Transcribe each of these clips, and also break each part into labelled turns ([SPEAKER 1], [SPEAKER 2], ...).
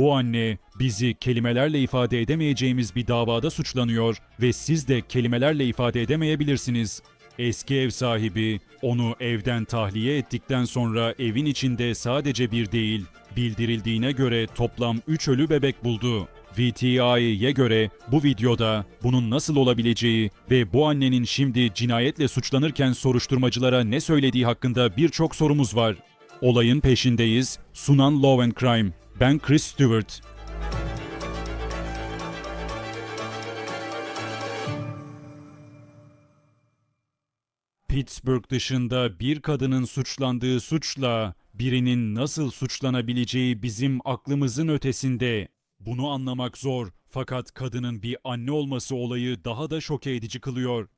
[SPEAKER 1] Bu anne bizi kelimelerle ifade edemeyeceğimiz bir davada suçlanıyor ve siz de kelimelerle ifade edemeyebilirsiniz. Eski ev sahibi onu evden tahliye ettikten sonra evin içinde sadece bir değil, bildirildiğine göre toplam 3 ölü bebek buldu. VTI'ye göre bu videoda bunun nasıl olabileceği ve bu annenin şimdi cinayetle suçlanırken soruşturmacılara ne söylediği hakkında birçok sorumuz var. Olayın peşindeyiz. Sunan Law and Crime. Ben Chris Stewart. Pittsburgh dışında bir kadının suçlandığı suçla birinin nasıl suçlanabileceği bizim aklımızın ötesinde. Bunu anlamak zor fakat kadının bir anne olması olayı daha da şoke edici kılıyor.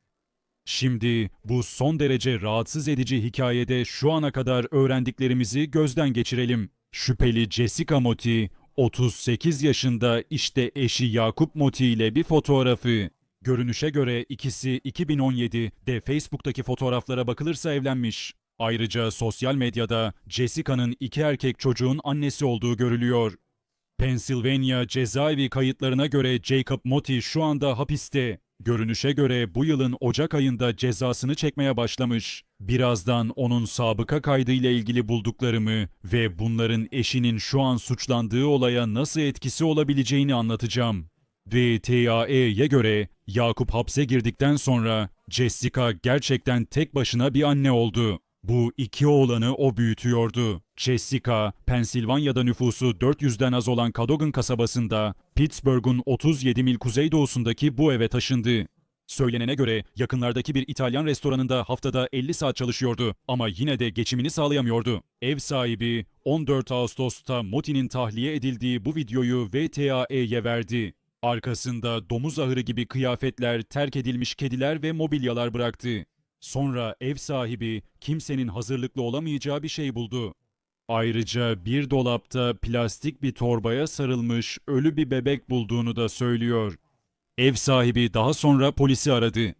[SPEAKER 1] Şimdi bu son derece rahatsız edici hikayede şu ana kadar öğrendiklerimizi gözden geçirelim. Şüpheli Jessica Moti, 38 yaşında işte eşi Yakup Moti ile bir fotoğrafı. Görünüşe göre ikisi 2017'de Facebook'taki fotoğraflara bakılırsa evlenmiş. Ayrıca sosyal medyada Jessica'nın iki erkek çocuğun annesi olduğu görülüyor. Pennsylvania cezaevi kayıtlarına göre Jacob Moti şu anda hapiste. Görünüşe göre bu yılın Ocak ayında cezasını çekmeye başlamış. Birazdan onun sabıka kaydıyla ilgili bulduklarımı ve bunların eşinin şu an suçlandığı olaya nasıl etkisi olabileceğini anlatacağım. DTAE'ye göre Yakup hapse girdikten sonra Jessica gerçekten tek başına bir anne oldu. Bu iki oğlanı o büyütüyordu. Jessica, Pensilvanya'da nüfusu 400'den az olan Cadogan kasabasında, Pittsburgh'un 37 mil kuzeydoğusundaki bu eve taşındı. Söylenene göre yakınlardaki bir İtalyan restoranında haftada 50 saat çalışıyordu ama yine de geçimini sağlayamıyordu. Ev sahibi 14 Ağustos'ta Moti'nin tahliye edildiği bu videoyu VTAE'ye verdi. Arkasında domuz ahırı gibi kıyafetler, terk edilmiş kediler ve mobilyalar bıraktı. Sonra ev sahibi kimsenin hazırlıklı olamayacağı bir şey buldu. Ayrıca bir dolapta plastik bir torbaya sarılmış ölü bir bebek bulduğunu da söylüyor. Ev sahibi daha sonra polisi aradı.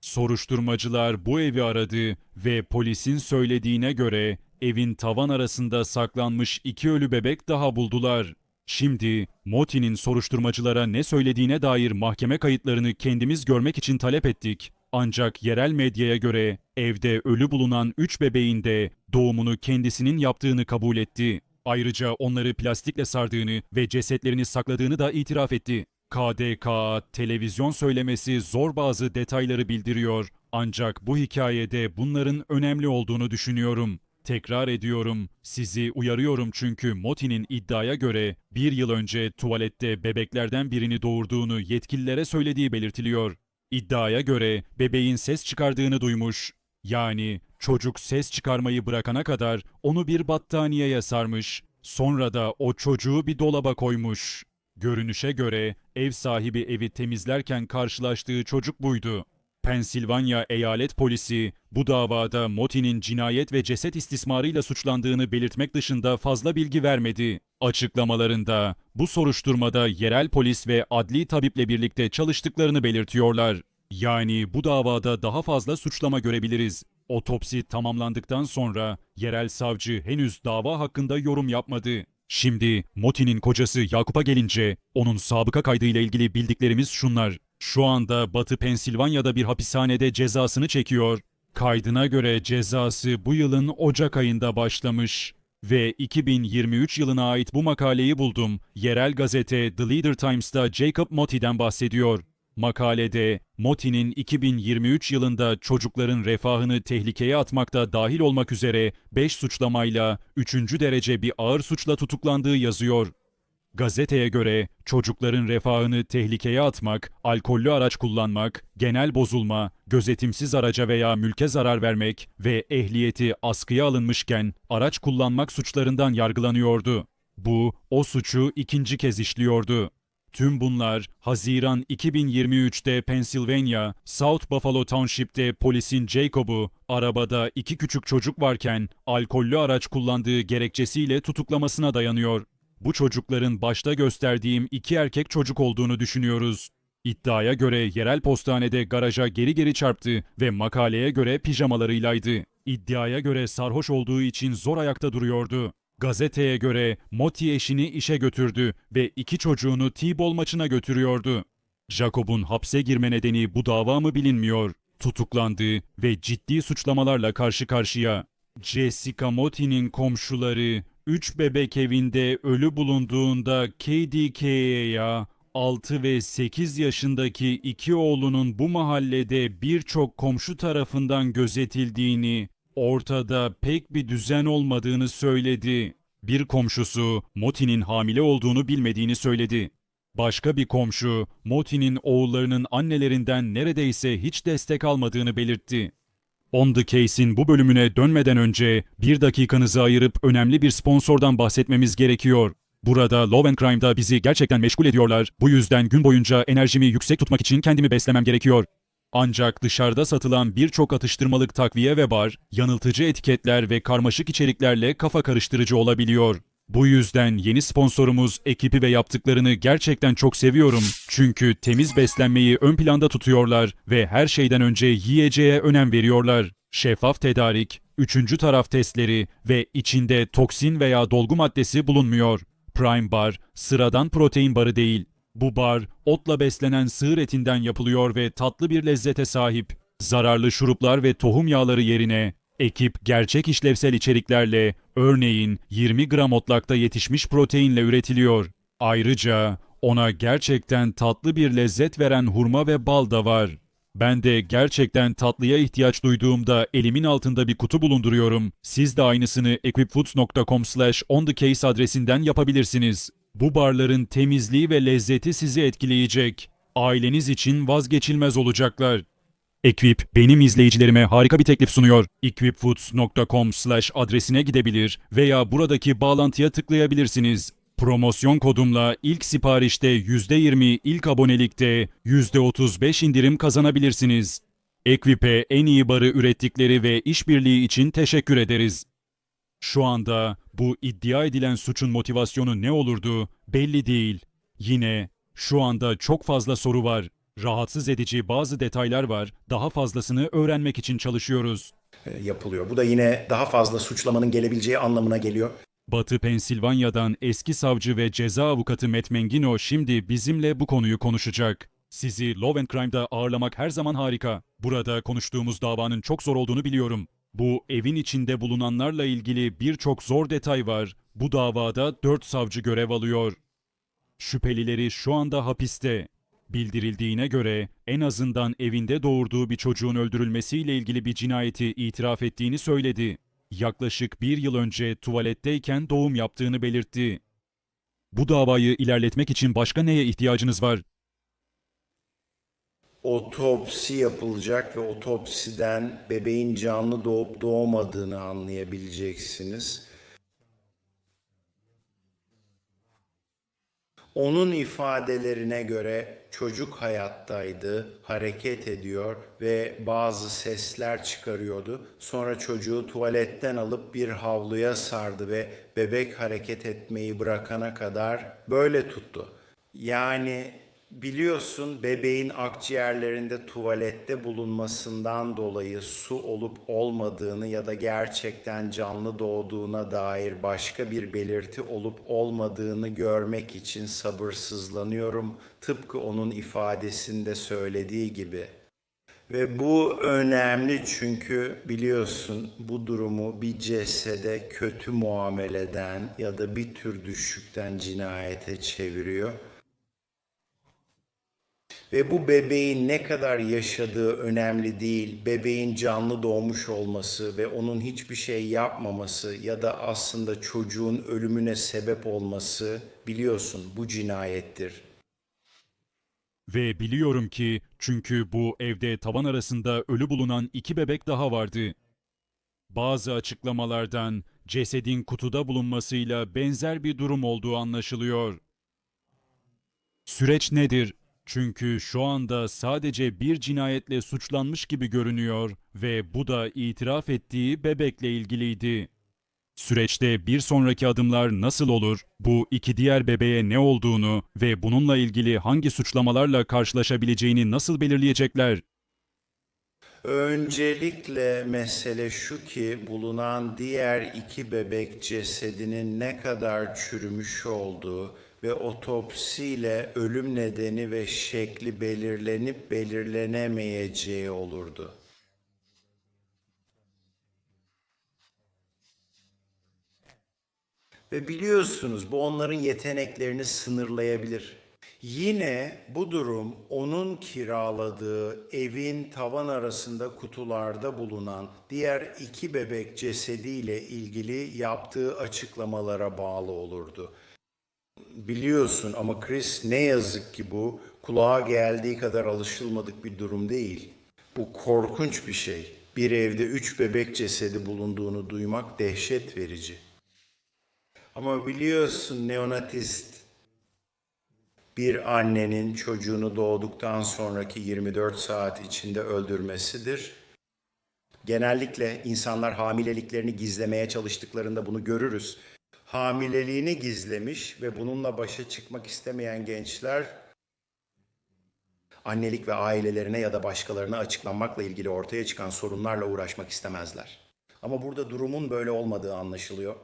[SPEAKER 1] Soruşturmacılar bu evi aradı ve polisin söylediğine göre evin tavan arasında saklanmış iki ölü bebek daha buldular. Şimdi Moti'nin soruşturmacılara ne söylediğine dair mahkeme kayıtlarını kendimiz görmek için talep ettik. Ancak yerel medyaya göre evde ölü bulunan 3 bebeğin de doğumunu kendisinin yaptığını kabul etti. Ayrıca onları plastikle sardığını ve cesetlerini sakladığını da itiraf etti. KDK televizyon söylemesi zor bazı detayları bildiriyor ancak bu hikayede bunların önemli olduğunu düşünüyorum. Tekrar ediyorum, sizi uyarıyorum çünkü Moti'nin iddiaya göre bir yıl önce tuvalette bebeklerden birini doğurduğunu yetkililere söylediği belirtiliyor. İddiaya göre bebeğin ses çıkardığını duymuş. Yani çocuk ses çıkarmayı bırakana kadar onu bir battaniyeye sarmış. Sonra da o çocuğu bir dolaba koymuş. Görünüşe göre ev sahibi evi temizlerken karşılaştığı çocuk buydu. Pensilvanya Eyalet Polisi bu davada Moti'nin cinayet ve ceset istismarıyla suçlandığını belirtmek dışında fazla bilgi vermedi. Açıklamalarında bu soruşturmada yerel polis ve adli tabiple birlikte çalıştıklarını belirtiyorlar. Yani bu davada daha fazla suçlama görebiliriz. Otopsi tamamlandıktan sonra yerel savcı henüz dava hakkında yorum yapmadı. Şimdi Moti'nin kocası Yakup'a gelince onun sabıka kaydıyla ilgili bildiklerimiz şunlar. Şu anda Batı Pensilvanya'da bir hapishanede cezasını çekiyor. Kaydına göre cezası bu yılın Ocak ayında başlamış. Ve 2023 yılına ait bu makaleyi buldum. Yerel gazete The Leader Times'ta Jacob Moti'den bahsediyor. Makalede Moti'nin 2023 yılında çocukların refahını tehlikeye atmakta dahil olmak üzere 5 suçlamayla 3. derece bir ağır suçla tutuklandığı yazıyor. Gazeteye göre çocukların refahını tehlikeye atmak, alkollü araç kullanmak, genel bozulma, gözetimsiz araca veya mülke zarar vermek ve ehliyeti askıya alınmışken araç kullanmak suçlarından yargılanıyordu. Bu o suçu ikinci kez işliyordu. Tüm bunlar Haziran 2023'te Pennsylvania, South Buffalo Township'te polisin Jacob'u arabada iki küçük çocuk varken alkollü araç kullandığı gerekçesiyle tutuklamasına dayanıyor. Bu çocukların başta gösterdiğim iki erkek çocuk olduğunu düşünüyoruz. İddiaya göre yerel postanede garaja geri geri çarptı ve makaleye göre pijamalarıylaydı. İddiaya göre sarhoş olduğu için zor ayakta duruyordu. Gazeteye göre Moti eşini işe götürdü ve iki çocuğunu T-ball maçına götürüyordu. Jacob'un hapse girme nedeni bu dava mı bilinmiyor. Tutuklandı ve ciddi suçlamalarla karşı karşıya. Jessica Moti'nin komşuları 3 bebek evinde ölü bulunduğunda KDKA'ya 6 ve 8 yaşındaki iki oğlunun bu mahallede birçok komşu tarafından gözetildiğini, ortada pek bir düzen olmadığını söyledi. Bir komşusu Moti'nin hamile olduğunu bilmediğini söyledi. Başka bir komşu Moti'nin oğullarının annelerinden neredeyse hiç destek almadığını belirtti. On the Case'in bu bölümüne dönmeden önce bir dakikanızı ayırıp önemli bir sponsordan bahsetmemiz gerekiyor. Burada Love and Crime'da bizi gerçekten meşgul ediyorlar. Bu yüzden gün boyunca enerjimi yüksek tutmak için kendimi beslemem gerekiyor. Ancak dışarıda satılan birçok atıştırmalık takviye ve bar, yanıltıcı etiketler ve karmaşık içeriklerle kafa karıştırıcı olabiliyor. Bu yüzden yeni sponsorumuz ekibi ve yaptıklarını gerçekten çok seviyorum. Çünkü temiz beslenmeyi ön planda tutuyorlar ve her şeyden önce yiyeceğe önem veriyorlar. Şeffaf tedarik, üçüncü taraf testleri ve içinde toksin veya dolgu maddesi bulunmuyor. Prime Bar sıradan protein barı değil. Bu bar otla beslenen sığır etinden yapılıyor ve tatlı bir lezzete sahip. Zararlı şuruplar ve tohum yağları yerine ekip gerçek işlevsel içeriklerle örneğin 20 gram otlakta yetişmiş proteinle üretiliyor. Ayrıca ona gerçekten tatlı bir lezzet veren hurma ve bal da var. Ben de gerçekten tatlıya ihtiyaç duyduğumda elimin altında bir kutu bulunduruyorum. Siz de aynısını equipfoods.com slash adresinden yapabilirsiniz. Bu barların temizliği ve lezzeti sizi etkileyecek. Aileniz için vazgeçilmez olacaklar. Equip benim izleyicilerime harika bir teklif sunuyor. equipfoods.com adresine gidebilir veya buradaki bağlantıya tıklayabilirsiniz. Promosyon kodumla ilk siparişte %20, ilk abonelikte %35 indirim kazanabilirsiniz. Equip'e en iyi barı ürettikleri ve işbirliği için teşekkür ederiz. Şu anda bu iddia edilen suçun motivasyonu ne olurdu belli değil. Yine şu anda çok fazla soru var. Rahatsız edici bazı detaylar var. Daha fazlasını öğrenmek için çalışıyoruz.
[SPEAKER 2] e, yapılıyor. Bu da yine daha fazla suçlamanın gelebileceği anlamına geliyor.
[SPEAKER 1] Batı Pensilvanya'dan eski savcı ve ceza avukatı Matt Mengino şimdi bizimle bu konuyu konuşacak. Sizi Love and Crime'da ağırlamak her zaman harika. Burada konuştuğumuz davanın çok zor olduğunu biliyorum. Bu evin içinde bulunanlarla ilgili birçok zor detay var. Bu davada 4 savcı görev alıyor. Şüphelileri şu anda hapiste. Bildirildiğine göre en azından evinde doğurduğu bir çocuğun öldürülmesiyle ilgili bir cinayeti itiraf ettiğini söyledi. Yaklaşık bir yıl önce tuvaletteyken doğum yaptığını belirtti. Bu davayı ilerletmek için başka neye ihtiyacınız var?
[SPEAKER 2] Otopsi yapılacak ve otopsiden bebeğin canlı doğup doğmadığını anlayabileceksiniz. Onun ifadelerine göre çocuk hayattaydı, hareket ediyor ve bazı sesler çıkarıyordu. Sonra çocuğu tuvaletten alıp bir havluya sardı ve bebek hareket etmeyi bırakana kadar böyle tuttu. Yani biliyorsun bebeğin akciğerlerinde tuvalette bulunmasından dolayı su olup olmadığını ya da gerçekten canlı doğduğuna dair başka bir belirti olup olmadığını görmek için sabırsızlanıyorum. Tıpkı onun ifadesinde söylediği gibi. Ve bu önemli çünkü biliyorsun bu durumu bir cesede kötü muameleden ya da bir tür düşükten cinayete çeviriyor. Ve bu bebeğin ne kadar yaşadığı önemli değil. Bebeğin canlı doğmuş olması ve onun hiçbir şey yapmaması ya da aslında çocuğun ölümüne sebep olması biliyorsun bu cinayettir.
[SPEAKER 1] Ve biliyorum ki çünkü bu evde tavan arasında ölü bulunan iki bebek daha vardı. Bazı açıklamalardan cesedin kutuda bulunmasıyla benzer bir durum olduğu anlaşılıyor. Süreç nedir? Çünkü şu anda sadece bir cinayetle suçlanmış gibi görünüyor ve bu da itiraf ettiği bebekle ilgiliydi. Süreçte bir sonraki adımlar nasıl olur? Bu iki diğer bebeğe ne olduğunu ve bununla ilgili hangi suçlamalarla karşılaşabileceğini nasıl belirleyecekler?
[SPEAKER 2] Öncelikle mesele şu ki bulunan diğer iki bebek cesedinin ne kadar çürümüş olduğu ve otopsiyle ölüm nedeni ve şekli belirlenip belirlenemeyeceği olurdu. Ve biliyorsunuz bu onların yeteneklerini sınırlayabilir. Yine bu durum onun kiraladığı evin tavan arasında kutularda bulunan diğer iki bebek cesediyle ilgili yaptığı açıklamalara bağlı olurdu. Biliyorsun ama Chris ne yazık ki bu kulağa geldiği kadar alışılmadık bir durum değil. Bu korkunç bir şey. Bir evde üç bebek cesedi bulunduğunu duymak dehşet verici. Ama biliyorsun neonatist bir annenin çocuğunu doğduktan sonraki 24 saat içinde öldürmesidir. Genellikle insanlar hamileliklerini gizlemeye çalıştıklarında bunu görürüz. Hamileliğini gizlemiş ve bununla başa çıkmak istemeyen gençler annelik ve ailelerine ya da başkalarına açıklanmakla ilgili ortaya çıkan sorunlarla uğraşmak istemezler. Ama burada durumun böyle olmadığı anlaşılıyor.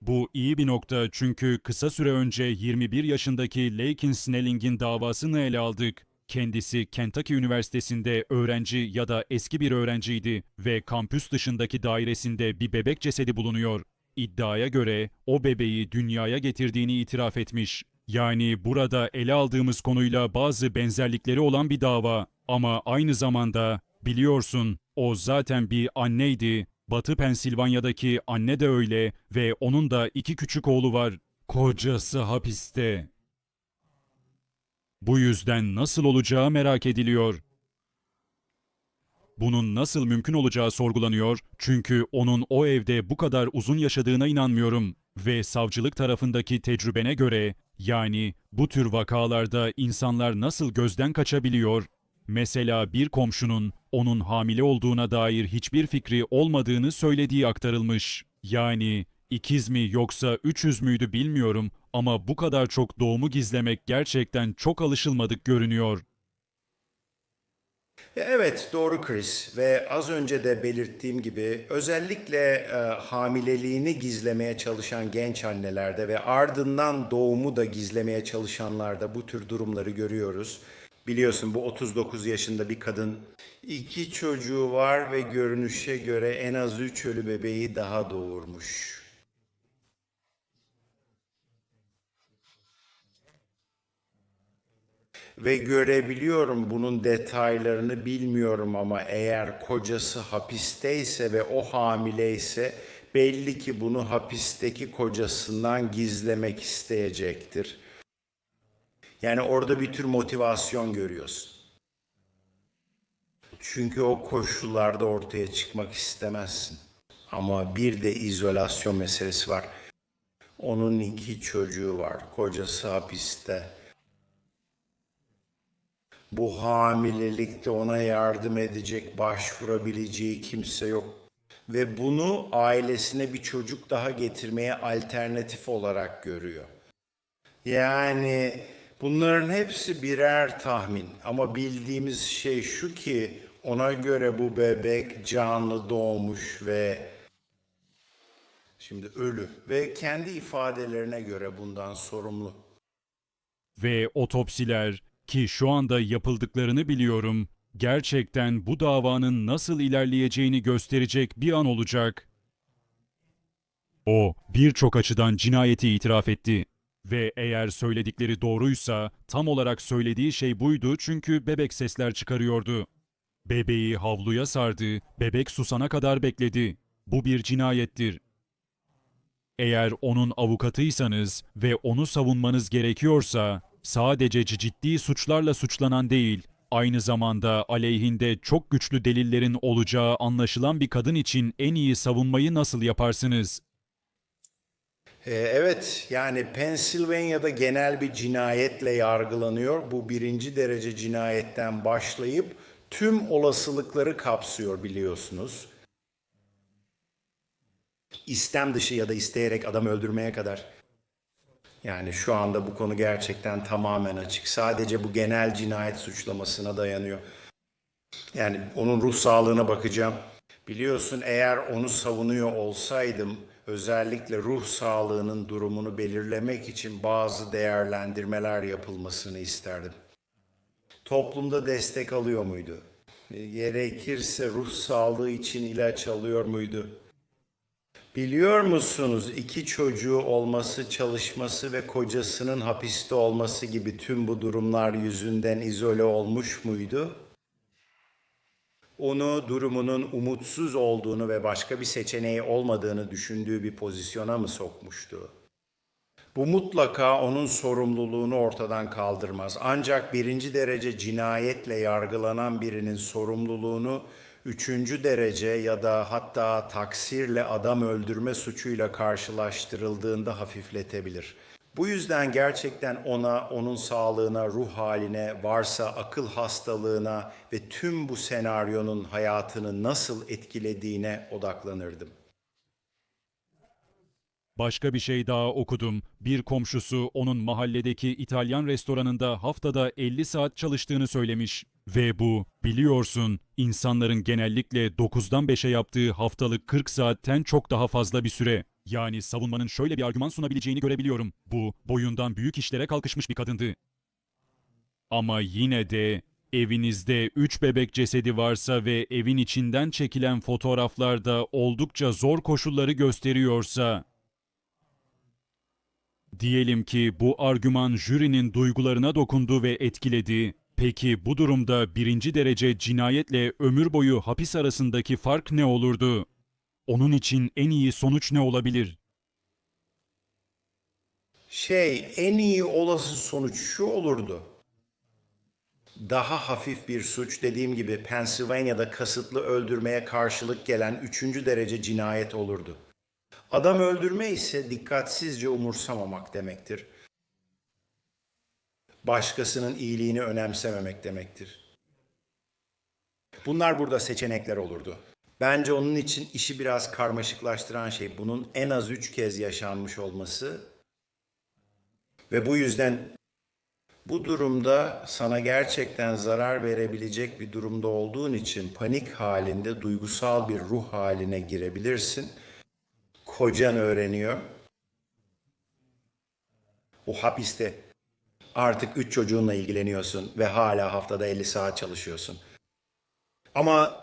[SPEAKER 1] Bu iyi bir nokta çünkü kısa süre önce 21 yaşındaki Lakin Snelling'in davasını ele aldık. Kendisi Kentucky Üniversitesi'nde öğrenci ya da eski bir öğrenciydi ve kampüs dışındaki dairesinde bir bebek cesedi bulunuyor. İddiaya göre o bebeği dünyaya getirdiğini itiraf etmiş. Yani burada ele aldığımız konuyla bazı benzerlikleri olan bir dava ama aynı zamanda biliyorsun o zaten bir anneydi Batı Pensilvanya'daki anne de öyle ve onun da iki küçük oğlu var. Kocası hapiste. Bu yüzden nasıl olacağı merak ediliyor. Bunun nasıl mümkün olacağı sorgulanıyor çünkü onun o evde bu kadar uzun yaşadığına inanmıyorum ve savcılık tarafındaki tecrübene göre yani bu tür vakalarda insanlar nasıl gözden kaçabiliyor Mesela bir komşunun onun hamile olduğuna dair hiçbir fikri olmadığını söylediği aktarılmış. Yani ikiz mi yoksa 300 müydü bilmiyorum ama bu kadar çok doğumu gizlemek gerçekten çok alışılmadık görünüyor.
[SPEAKER 2] Evet doğru Chris ve az önce de belirttiğim gibi özellikle e, hamileliğini gizlemeye çalışan genç annelerde ve ardından doğumu da gizlemeye çalışanlarda bu tür durumları görüyoruz. Biliyorsun bu 39 yaşında bir kadın iki çocuğu var ve görünüşe göre en az 3 ölü bebeği daha doğurmuş. Ve görebiliyorum bunun detaylarını bilmiyorum ama eğer kocası hapisteyse ve o hamileyse belli ki bunu hapisteki kocasından gizlemek isteyecektir. Yani orada bir tür motivasyon görüyorsun. Çünkü o koşullarda ortaya çıkmak istemezsin. Ama bir de izolasyon meselesi var. Onun iki çocuğu var. Kocası hapiste. Bu hamilelikte ona yardım edecek, başvurabileceği kimse yok. Ve bunu ailesine bir çocuk daha getirmeye alternatif olarak görüyor. Yani bunların hepsi birer tahmin ama bildiğimiz şey şu ki ona göre bu bebek canlı doğmuş ve şimdi ölü ve kendi ifadelerine göre bundan sorumlu.
[SPEAKER 1] Ve otopsiler ki şu anda yapıldıklarını biliyorum, gerçekten bu davanın nasıl ilerleyeceğini gösterecek bir an olacak. O birçok açıdan cinayeti itiraf etti. Ve eğer söyledikleri doğruysa tam olarak söylediği şey buydu çünkü bebek sesler çıkarıyordu. Bebeği havluya sardı, bebek susana kadar bekledi. Bu bir cinayettir. Eğer onun avukatıysanız ve onu savunmanız gerekiyorsa sadece ciddi suçlarla suçlanan değil, aynı zamanda aleyhinde çok güçlü delillerin olacağı anlaşılan bir kadın için en iyi savunmayı nasıl yaparsınız?
[SPEAKER 2] Ee, evet yani Pennsylvania'da genel bir cinayetle yargılanıyor. Bu birinci derece cinayetten başlayıp tüm olasılıkları kapsıyor biliyorsunuz. İstem dışı ya da isteyerek adam öldürmeye kadar. Yani şu anda bu konu gerçekten tamamen açık. Sadece bu genel cinayet suçlamasına dayanıyor. Yani onun ruh sağlığına bakacağım. Biliyorsun eğer onu savunuyor olsaydım özellikle ruh sağlığının durumunu belirlemek için bazı değerlendirmeler yapılmasını isterdim. Toplumda destek alıyor muydu? Gerekirse ruh sağlığı için ilaç alıyor muydu? Biliyor musunuz iki çocuğu olması, çalışması ve kocasının hapiste olması gibi tüm bu durumlar yüzünden izole olmuş muydu? Onu durumunun umutsuz olduğunu ve başka bir seçeneği olmadığını düşündüğü bir pozisyona mı sokmuştu? Bu mutlaka onun sorumluluğunu ortadan kaldırmaz. Ancak birinci derece cinayetle yargılanan birinin sorumluluğunu üçüncü derece ya da hatta taksirle adam öldürme suçuyla karşılaştırıldığında hafifletebilir. Bu yüzden gerçekten ona, onun sağlığına, ruh haline, varsa akıl hastalığına ve tüm bu senaryonun hayatını nasıl etkilediğine odaklanırdım.
[SPEAKER 1] Başka bir şey daha okudum. Bir komşusu onun mahalledeki İtalyan restoranında haftada 50 saat çalıştığını söylemiş. Ve bu, biliyorsun, insanların genellikle 9'dan 5'e yaptığı haftalık 40 saatten çok daha fazla bir süre. Yani savunmanın şöyle bir argüman sunabileceğini görebiliyorum. Bu, boyundan büyük işlere kalkışmış bir kadındı. Ama yine de evinizde 3 bebek cesedi varsa ve evin içinden çekilen fotoğraflarda oldukça zor koşulları gösteriyorsa Diyelim ki bu argüman jürinin duygularına dokundu ve etkiledi. Peki bu durumda birinci derece cinayetle ömür boyu hapis arasındaki fark ne olurdu? Onun için en iyi sonuç ne olabilir?
[SPEAKER 2] Şey, en iyi olası sonuç şu olurdu. Daha hafif bir suç dediğim gibi Pennsylvania'da kasıtlı öldürmeye karşılık gelen üçüncü derece cinayet olurdu. Adam öldürme ise dikkatsizce umursamamak demektir. Başkasının iyiliğini önemsememek demektir. Bunlar burada seçenekler olurdu. Bence onun için işi biraz karmaşıklaştıran şey bunun en az üç kez yaşanmış olması ve bu yüzden bu durumda sana gerçekten zarar verebilecek bir durumda olduğun için panik halinde duygusal bir ruh haline girebilirsin. Kocan öğreniyor. O hapiste artık üç çocuğunla ilgileniyorsun ve hala haftada 50 saat çalışıyorsun. Ama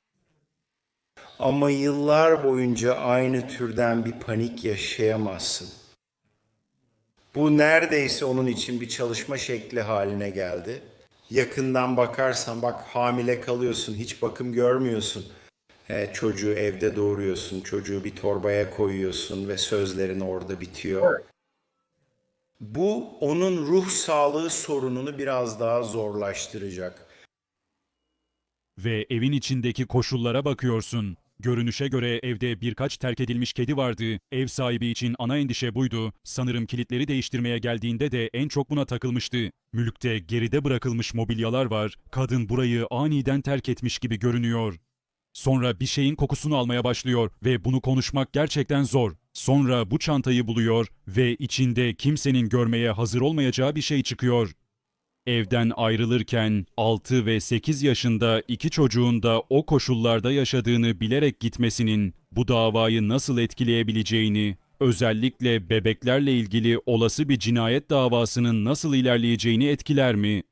[SPEAKER 2] ama yıllar boyunca aynı türden bir panik yaşayamazsın. Bu neredeyse onun için bir çalışma şekli haline geldi. Yakından bakarsan bak hamile kalıyorsun, hiç bakım görmüyorsun. E, çocuğu evde doğuruyorsun, çocuğu bir torbaya koyuyorsun ve sözlerin orada bitiyor. Bu onun ruh sağlığı sorununu biraz daha zorlaştıracak.
[SPEAKER 1] Ve evin içindeki koşullara bakıyorsun. Görünüşe göre evde birkaç terk edilmiş kedi vardı. Ev sahibi için ana endişe buydu. Sanırım kilitleri değiştirmeye geldiğinde de en çok buna takılmıştı. Mülkte geride bırakılmış mobilyalar var. Kadın burayı aniden terk etmiş gibi görünüyor. Sonra bir şeyin kokusunu almaya başlıyor ve bunu konuşmak gerçekten zor. Sonra bu çantayı buluyor ve içinde kimsenin görmeye hazır olmayacağı bir şey çıkıyor. Evden ayrılırken 6 ve 8 yaşında iki çocuğun da o koşullarda yaşadığını bilerek gitmesinin bu davayı nasıl etkileyebileceğini, özellikle bebeklerle ilgili olası bir cinayet davasının nasıl ilerleyeceğini etkiler mi?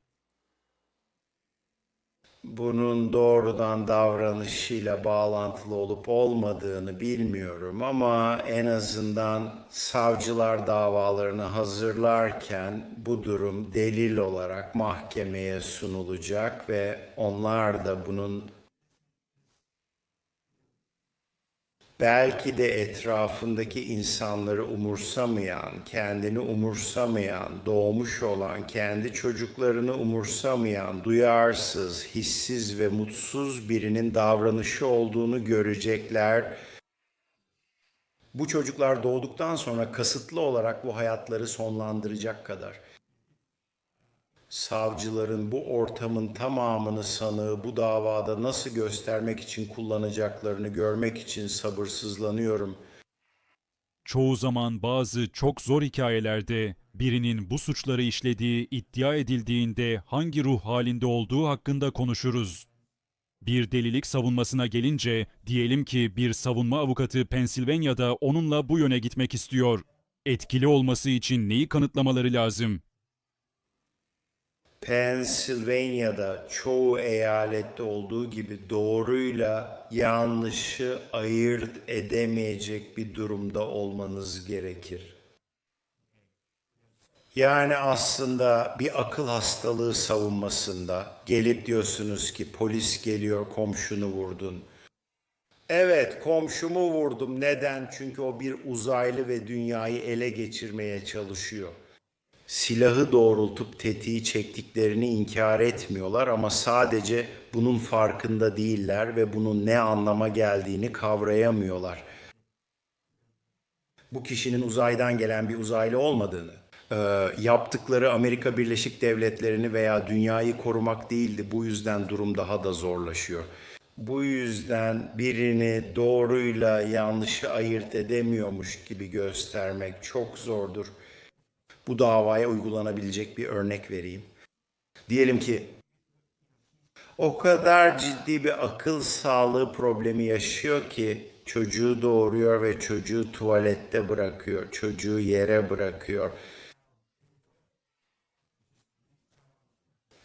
[SPEAKER 2] Bunun doğrudan davranışıyla bağlantılı olup olmadığını bilmiyorum ama en azından savcılar davalarını hazırlarken bu durum delil olarak mahkemeye sunulacak ve onlar da bunun belki de etrafındaki insanları umursamayan, kendini umursamayan, doğmuş olan, kendi çocuklarını umursamayan, duyarsız, hissiz ve mutsuz birinin davranışı olduğunu görecekler. Bu çocuklar doğduktan sonra kasıtlı olarak bu hayatları sonlandıracak kadar. Savcıların bu ortamın tamamını sanığı bu davada nasıl göstermek için kullanacaklarını görmek için sabırsızlanıyorum.
[SPEAKER 1] Çoğu zaman bazı çok zor hikayelerde birinin bu suçları işlediği iddia edildiğinde hangi ruh halinde olduğu hakkında konuşuruz. Bir delilik savunmasına gelince diyelim ki bir savunma avukatı Pensilvanya'da onunla bu yöne gitmek istiyor. Etkili olması için neyi kanıtlamaları lazım?
[SPEAKER 2] Pennsylvania'da çoğu eyalette olduğu gibi doğruyla yanlışı ayırt edemeyecek bir durumda olmanız gerekir. Yani aslında bir akıl hastalığı savunmasında gelip diyorsunuz ki polis geliyor komşunu vurdun. Evet komşumu vurdum. Neden? Çünkü o bir uzaylı ve dünyayı ele geçirmeye çalışıyor silahı doğrultup tetiği çektiklerini inkar etmiyorlar ama sadece bunun farkında değiller ve bunun ne anlama geldiğini kavrayamıyorlar. Bu kişinin uzaydan gelen bir uzaylı olmadığını, e, yaptıkları Amerika Birleşik Devletleri'ni veya dünyayı korumak değildi. Bu yüzden durum daha da zorlaşıyor. Bu yüzden birini doğruyla yanlışı ayırt edemiyormuş gibi göstermek çok zordur bu davaya uygulanabilecek bir örnek vereyim. Diyelim ki o kadar ciddi bir akıl sağlığı problemi yaşıyor ki çocuğu doğuruyor ve çocuğu tuvalette bırakıyor, çocuğu yere bırakıyor.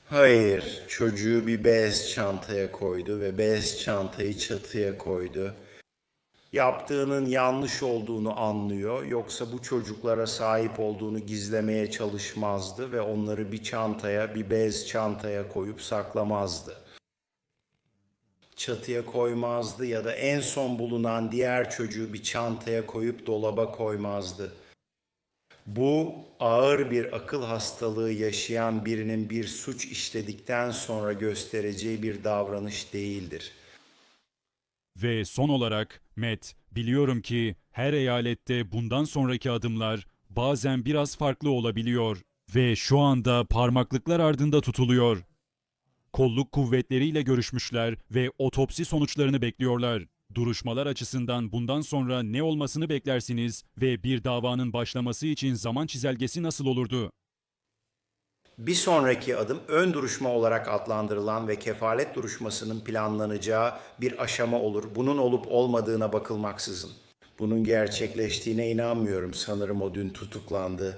[SPEAKER 2] Hayır, çocuğu bir bez çantaya koydu ve bez çantayı çatıya koydu yaptığının yanlış olduğunu anlıyor. Yoksa bu çocuklara sahip olduğunu gizlemeye çalışmazdı ve onları bir çantaya, bir bez çantaya koyup saklamazdı. Çatıya koymazdı ya da en son bulunan diğer çocuğu bir çantaya koyup dolaba koymazdı. Bu ağır bir akıl hastalığı yaşayan birinin bir suç işledikten sonra göstereceği bir davranış değildir.
[SPEAKER 1] Ve son olarak Matt, biliyorum ki her eyalette bundan sonraki adımlar bazen biraz farklı olabiliyor ve şu anda parmaklıklar ardında tutuluyor. Kolluk kuvvetleriyle görüşmüşler ve otopsi sonuçlarını bekliyorlar. Duruşmalar açısından bundan sonra ne olmasını beklersiniz ve bir davanın başlaması için zaman çizelgesi nasıl olurdu?
[SPEAKER 2] Bir sonraki adım ön duruşma olarak adlandırılan ve kefalet duruşmasının planlanacağı bir aşama olur. Bunun olup olmadığına bakılmaksızın. Bunun gerçekleştiğine inanmıyorum. Sanırım o dün tutuklandı.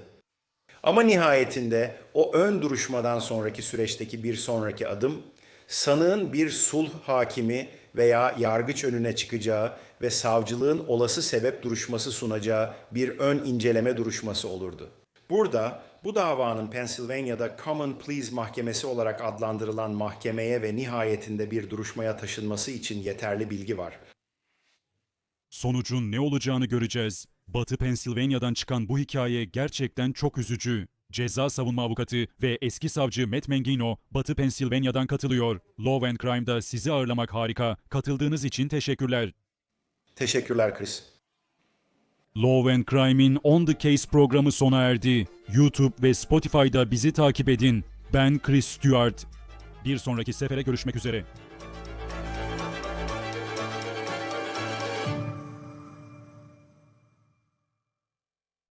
[SPEAKER 2] Ama nihayetinde o ön duruşmadan sonraki süreçteki bir sonraki adım sanığın bir sulh hakimi veya yargıç önüne çıkacağı ve savcılığın olası sebep duruşması sunacağı bir ön inceleme duruşması olurdu. Burada bu davanın Pennsylvania'da Common Pleas Mahkemesi olarak adlandırılan mahkemeye ve nihayetinde bir duruşmaya taşınması için yeterli bilgi var.
[SPEAKER 1] Sonucun ne olacağını göreceğiz. Batı Pensilvanya'dan çıkan bu hikaye gerçekten çok üzücü. Ceza savunma avukatı ve eski savcı Matt Mangino, Batı Pensilvanya'dan katılıyor. Law and Crime'da sizi ağırlamak harika. Katıldığınız için teşekkürler.
[SPEAKER 2] Teşekkürler Chris.
[SPEAKER 1] Law and Crime'in On The Case programı sona erdi. YouTube ve Spotify'da bizi takip edin. Ben Chris Stewart. Bir sonraki sefere görüşmek üzere.